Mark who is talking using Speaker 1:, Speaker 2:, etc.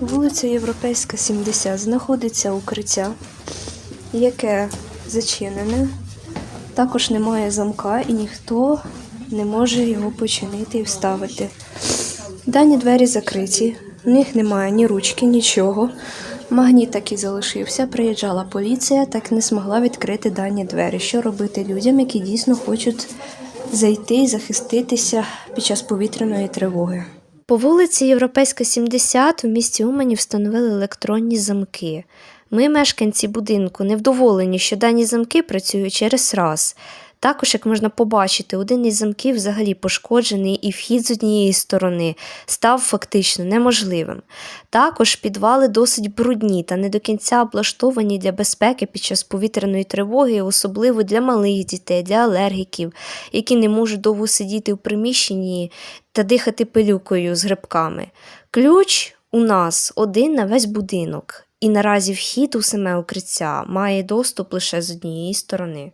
Speaker 1: Вулиця Європейська, 70. Знаходиться укриття, яке зачинене. Також немає замка і ніхто не може його починити і вставити. Дані двері закриті, в них немає ні ручки, нічого. Магніт так і залишився. Приїжджала поліція, так не змогла відкрити дані двері. Що робити людям, які дійсно хочуть зайти і захиститися під час повітряної тривоги? По вулиці Європейська, 70 у місті Умані встановили електронні замки. Ми, мешканці будинку, невдоволені, що дані замки працюють через раз. Також, як можна побачити, один із замків взагалі пошкоджений, і вхід з однієї сторони став фактично неможливим. Також підвали досить брудні та не до кінця облаштовані для безпеки під час повітряної тривоги, особливо для малих дітей, для алергіків, які не можуть довго сидіти у приміщенні та дихати пилюкою з грибками. Ключ у нас один на весь будинок, і наразі вхід у саме укриття має доступ лише з однієї сторони.